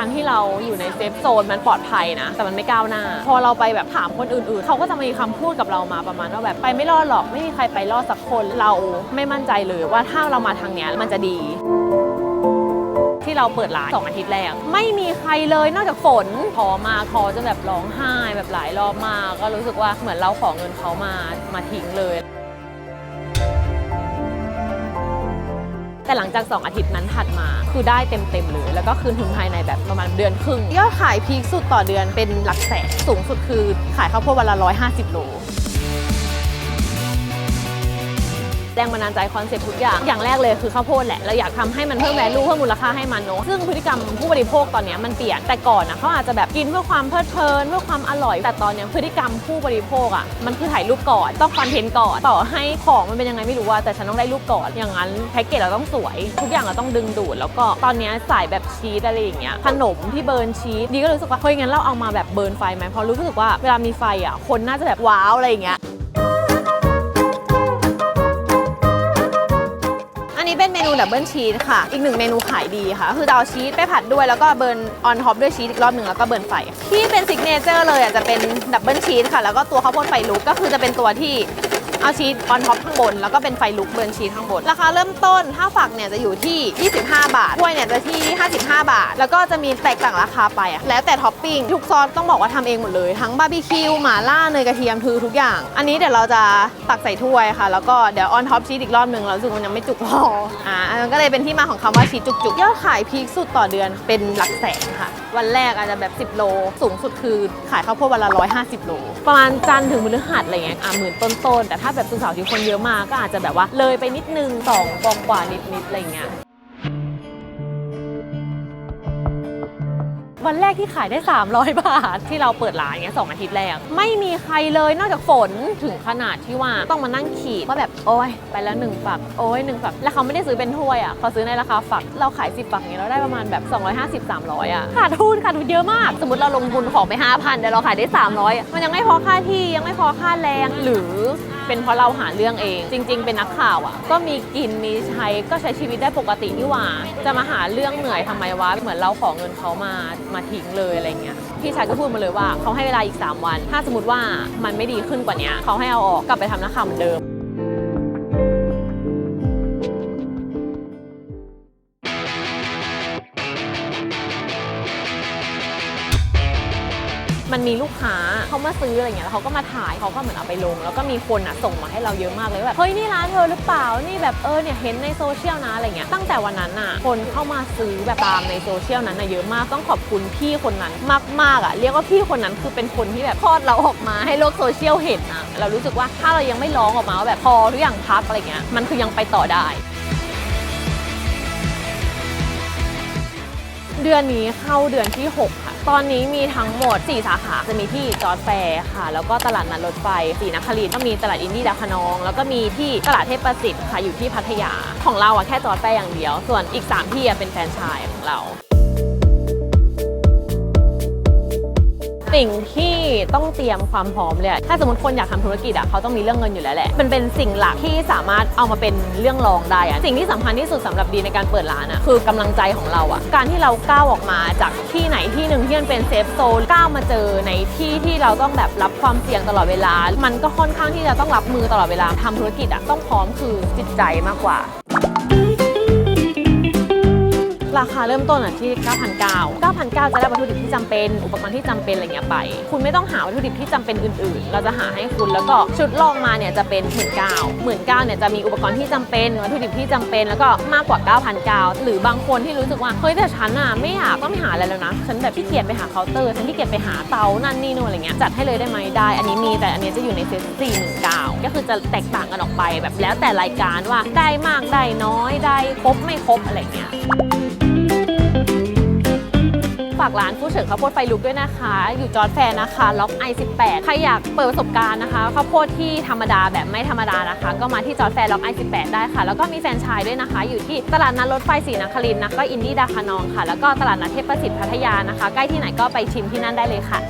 การที่เราอยู่ในเซฟโซนมันปลอดภัยนะ แต่มันไม่ก้าวหน้า พอเราไปแบบถามคนอื่นๆ เขาก็จะมีคำพูดกับเรามาประมาณว่าแบบไปไม่รอดหรอกไม่มีใครไปรอดสักคนเราไม่มั่นใจเลยว่าถ้าเรามาทางเนี้ยมันจะดีที่เราเปิดร้านสองอาทิตย์แรกไม่มีใครเลยนอกจากฝนพอมาคอจะแบบร้องไห้แบบหลายรอบมาก ก็รู้สึกว่าเหมือนเราขอเงินเขามามาทิ้งเลย แต่หลังจาก 2 อาทิตย์นั้นถัดมา คือได้เต็มๆเลย แล้วก็คืนทุนภายในแบบประมาณเดือนครึ่งยอดขายพีคสุดต่อเดือนเป็นหลักแสนสูงสุดคือขายข้าวโพดวันละ150 โล รงบันดาลใจคอนเซ็ปต์ทุกอย่าง อย่างแรกเลยคือข้าวโพดแหละ เราอยากทำให้มันเพิ่มแวลูเพิ่มมูลค่าให้มันเนอะซึ่งพฤติกรรมผู้บริโภคตอนนี้มันเปลี่ยนแต่ก่อนนะเขาอาจจะแบบกินเพื่อความเพลิดเพลินเพื่อความอร่อย แต่ตอนนี้พฤติกรรมผู้บริโภคอะมันคือถ่ายรูปก่อนต้องคอนเทนต์ก่อนต่อให้ของมันเป็นยังไงไม่รู้ว่าแต่ฉันต้องได้รูปก่อนอย่างนั้นแพ็กเกจเราต้องสวย ทุกอย่างเราต้องดึงดูด แล้วก็ตอนนี้สายแบบชีสอะไรอย่างเงี้ยขนมที่เบิร์นชีสดีก็รู้สึกว่าเฮ้ยงั้นเราเอามาแบบเบิร์นไฟไหมเพราะรู้สึกว่าเวลามีไฟอะคนน่าจะแบบว้าวอะไรอย่างเงี้ย นี้เป็นเมนูดับเบิลชีสค่ะ อีกหนึ่งเมนูขายดีค่ะ คือจะเอาชีสไปผัดด้วยแล้วก็เบิร์นออนท็อปด้วยชีสอีกรอบหนึ่งแล้วก็เบิร์นไฟ ที่เป็นซิกเนเจอร์เลยอะจะเป็นดับเบิลชีสค่ะ แล้วก็ตัวข้าวโพดไฟลุกก็คือจะเป็นตัวที่ เอาชีสออนท็อปข้างบน แล้วก็เป็นไฟลุกเบิร์นชีสข้างบน ราคาเริ่มต้น ถ้าฝักเนี่ยจะอยู่ที่ 25 บาทถ้วยเนี่ยจะที่ 55 บาท แล้วก็จะมีแตกต่างราคาไปอะแล้วแต่ท็อปปิ้งทุกซอสต้องบอกว่าทำเองหมดเลย ทั้งบาร์บีคิวหม่าล่าเนยกระเทียมคือทุกอย่าง อันนี้เดี๋ยวเราจะตักใส่ถ้วยค่ะ แล้วก็เดี๋ยวออนท็อปชีสอีกรอบหนึ่งเราสึกมันยังไม่จุกพออ่าอันก็เลยเป็นที่มาของคำว่าชีสจุกๆยอดขายพีคสุดต่อเดือนเป็นหลักแสนค่ะ วันแรกอาจจะแบบ 10 โล สูงสุดคือขายข้าวโพดวันละ 150 โล ประมาณจันถึงพฤหัสอะไรเงี้ยอะหมื่นต้นๆแต่ถ้าแบบสุกร์เสาร์ที่คนเยอะมากก็อาจจะแบบว่าเลยไปนิดนึงสองกองกว่านิดๆอะไรเงี้ยวันแรกที่ขายได้ 300 บาท ที่เราเปิดร้านเงี้ยสองอาทิตย์แรก ไม่มีใครเลยนอกจากฝนถึงขนาดที่ว่าต้องมานั่งขีดว่าแบบโอ้ยไปแล้วหนึ่งฝักโอ้ยหนึ่งฝัก แล้วเขาไม่ได้ซื้อเป็นถ้วยอะเขาซื้อในราคาฝัก เราขาย 10 ฝักเงี้ยเราได้ประมาณแบบ 250 300อะขาดทุนขาดทุนเยอะมาก สมมติเราลงทุนของไป 5,000แต่เราขายได้ 300อะมันยังไม่พอค่าที่ยังไม่พอค่าแรงหรือ เป็นเพราะเราหาเรื่องเอง จริง ๆ เป็นนักข่าวอะ ก็มีกินมีใช้ก็ใช้ชีวิตได้ปกตินี่หว่า จะมาหาเรื่องเหนื่อยทำไมวะเหมือนเราขอเงินเขามามาทิ้งเลยอะไรเงี้ยพี่ชายก็พูดมาเลยว่าเขาให้เวลาอีก 3 วัน ถ้าสมมติว่ามันไม่ดีขึ้นกว่านี้เขาให้เอาออกกลับไปทำนักข่าวเหมือนเดิม มันมีลูกค้าเขามาซื้ออะไรเงี้ยแล้วเขาก็มาถ่ายเขาก็เหมือนเอาไปลง แล้วก็มีคนอะส่งมาให้เราเยอะมากเลยแบบเฮ้ยนี่ร้านเธอหรือเปล่านี่แบบเออเนี่ยเห็นในโซเชียลนะอะไรเงี้ยตั้งแต่วันนั้นอะคนเข้ามาซื้อแบบตามในโซเชียลนั้นน่ะเยอะมากต้องขอบคุณพี่คนนั้นมากๆอะเรียกว่าพี่คนนั้นคือเป็นคนที่แบบทอดเราออกมาให้โลกโซเชียลเห็นอะเรารู้สึกว่าถ้าเรายังไม่ร้องออกมาว่าแบบพอทุกอย่างพักอะไรเงี้ยมันคือยังไปต่อได้เดือนนี้เข้าเดือนที่ 6 ค่ะ ตอนนี้มีทั้งหมด 4 สาขา จะมีที่จอร์ดแฟร์ค่ะ แล้วก็ตลาดนัดรถไฟสีนครินก็มีตลาดอินดี้ดาคนอง แล้วก็มีที่ตลาดเทพประสิทธิ์ค่ะอยู่ที่พัทยา ของเราอะแค่จอร์ดแฟร์อย่างเดียว ส่วนอีก 3 ที่เป็นแฟรนไชส์ของเรา สิ่งที่ต้องเตรียมความพร้อมเลยถ้าสมมติคนอยากทำธุรกิจอะเขาต้องมีเรื่องเงินอยู่แล้วแหละมันเป็นสิ่งหลักที่สามารถเอามาเป็นเรื่องรองได้อะสิ่งที่สำคัญที่สุดสำหรับดีในการเปิดร้านอะคือกำลังใจของเราอะการที่เราก้าวออกมาจากที่ไหนที่หนึ่งที่มันเป็นเซฟโซนก้าวมาเจอในที่ที่เราต้องแบบรับความเสี่ยงตลอดเวลา มันก็ค่อนข้างที่จะต้องรับมือตลอดเวลาทำธุรกิจอะต้องพร้อมคือจิตใจมากกว่า ราคาเริ่มต้นอะที่ 9,900 9,900 จะได้วัตถุดิบที่จำเป็น อุปกรณ์ที่จำเป็นอะไรเงี้ยไป คุณไม่ต้องหาวัตถุดิบที่จำเป็นอื่น ๆ เราจะหาให้คุณแล้วก็ชุดลองมาเนี่ยจะเป็น1 9 0 0 0 1 9 0 0เนี่ยจะมีอุปกรณ์ที่จำเป็นวัตถุดิบที่จำเป็นแล้วก็มากกว่า 9,900 หรือบางคนที่รู้สึกว่าเฮ้ยแต่ฉันอะไม่อยากต้องไปหาอะไรแล้วนะฉันแบบขี้เกียจไปหาเคาน์เตอร์ฉันขี้เกียจไปหาเตานั่นนี่นู่นอะไรเงี้ยจัดให้เลยได้ไหมได้ อันนี้มีแต่อันนี้จะอยู่ในเซต49ก็คือจะแตกต่างกันออกไปแบบแล้วแต่รายการว่าได้มากได้น้อยได้ครบไม่ครบอะไรเงี้ย ฝากร้านผู้เฉิงข้าวโพดไฟลุกด้วยนะคะ อยู่จอร์ดแฟนนะคะล็อก i18 ใครอยากเปิดประสบการณ์นะคะข้าวโพดที่ธรรมดาแบบไม่ธรรมดานะคะ ก็มาที่จอร์ดแฟนล็อก i18 ได้ค่ะ แล้วก็มีแฟนชายด้วยนะคะ อยู่ที่ตลาดนัดรถไฟสีนครินนะก็อินดี้ดาคานองค่ะ แล้วก็ตลาดนัดเทพประสิทธิ์พัทยานะคะ ใกล้ที่ไหนก็ไปชิมที่นั่นได้เลยค่ะ